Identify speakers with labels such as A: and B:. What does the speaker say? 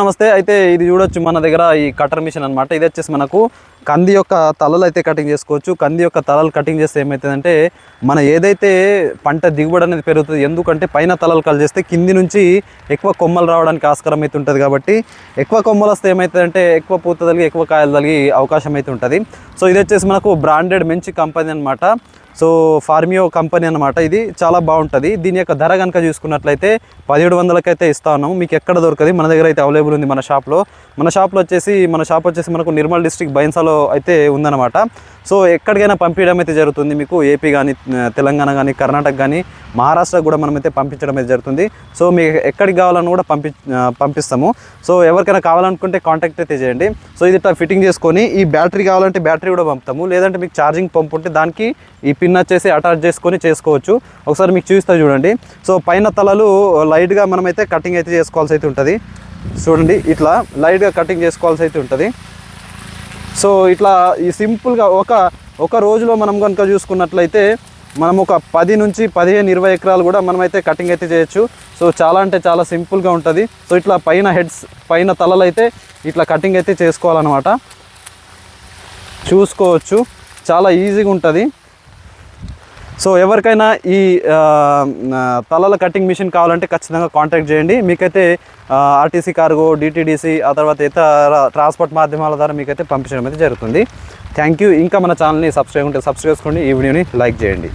A: నమస్తే. అయితే ఇది చూడొచ్చు మన దగ్గర ఈ కటర్ మిషన్ అన్నమాట. ఇది వచ్చేసి మనకు కంది యొక్క తలలు అయితే కటింగ్ చేసుకోవచ్చు. కంది యొక్క తలలు కటింగ్ చేస్తే ఏమవుతుందంటే మన ఏదైతే పంట దిగుబడి అనేది పెరుగుతుంది ఎందుకంటే పైన తలలు కల్ చేస్తే కింది నుంచి ఎక్కువ కొమ్మలు రావడానికి ఆస్కారం అయితే ఉంటుంది కాబట్టి ఎక్కువ కొమ్మలు వస్తే ఏమవుతుందంటే ఎక్కువ పూత తలిగి ఎక్కువ కాయలు తలిగి అవకాశం అయితే ఉంటుంది. సో ఇది వచ్చేసి మనకు బ్రాండెడ్ మంచి కంపెనీ అనమాట సో ఫార్మియో కంపెనీ అన్నమాట ఇది. చాలా బాగుంటుంది. దీని యొక్క ధర కనుక చూసుకున్నట్లయితే పదిహేడు వందలకైతే ఇస్తా ఉన్నాము. మీకు ఎక్కడ దొరకదు? మన దగ్గర అయితే అవైలబుల్ ఉంది మన షాప్లో. మన షాప్లో వచ్చేసి మన షాప్ వచ్చేసి మనకు నిర్మల్ డిస్టిక్ బైన్సాలో అయితే ఉందన్నమాట. సో ఎక్కడికైనా పంపించడం అయితే జరుగుతుంది మీకు ఏపీ కానీ తెలంగాణ కానీ కర్ణాటక కానీ మహారాష్ట్ర కూడా మనమైతే పంపించడం అయితే జరుగుతుంది. సో మీకు ఎక్కడికి కావాలని కూడా పంపి పంపిస్తాము. సో ఎవరికైనా కావాలనుకుంటే కాంటాక్ట్ అయితే చేయండి. సో ఇది ఇట్లా ఫిట్టింగ్ చేసుకొని ఈ బ్యాటరీ కావాలంటే బ్యాటరీ కూడా పంపుతాము. లేదంటే మీకు ఛార్జింగ్ పంప్ ఉంటే దానికి ఈ పిన్ వచ్చేసి అటాచ్ చేసుకొని చేసుకోవచ్చు. ఒకసారి మీకు చూస్తే చూడండి. సో పైన తలలు లైట్గా మనమైతే కటింగ్ అయితే చేసుకోవాల్సి అయితే ఉంటుంది. చూడండి ఇట్లా లైట్గా కటింగ్ చేసుకోవాల్సి అయితే ఉంటుంది. సో ఇట్లా ఈ సింపుల్గా ఒక ఒక రోజులో మనం కనుక చూసుకున్నట్లయితే మనం ఒక పది నుంచి పదిహేను ఇరవై ఎకరాలు కూడా మనమైతే కటింగ్ అయితే చేయొచ్చు. సో చాలా అంటే చాలా సింపుల్గా ఉంటుంది. సో ఇట్లా పైన హెడ్స్ పైన తలలు అయితే ఇట్లా కటింగ్ అయితే చేసుకోవాలన్నమాట. చూసుకోవచ్చు. చాలా ఈజీగా ఉంటుంది. సో ఎవరికైనా ఈ తలల కటింగ్ మిషన్ కావాలంటే ఖచ్చితంగా కాంటాక్ట్ చేయండి. మీకైతే ఆర్టీసీ కార్గో డిటీడీసీ ఆ తర్వాత ఇతర ట్రాన్స్పోర్ట్ మాధ్యమాల ద్వారా మీకైతే పంపించడం అయితే జరుగుతుంది. Thank you. ఇంకా మన ఛానల్ని సబ్స్క్రైబ్ ఉంటే సబ్స్క్రైబ్ చేసుకోండి. ఈ వీడియోని లైక్ చేయండి.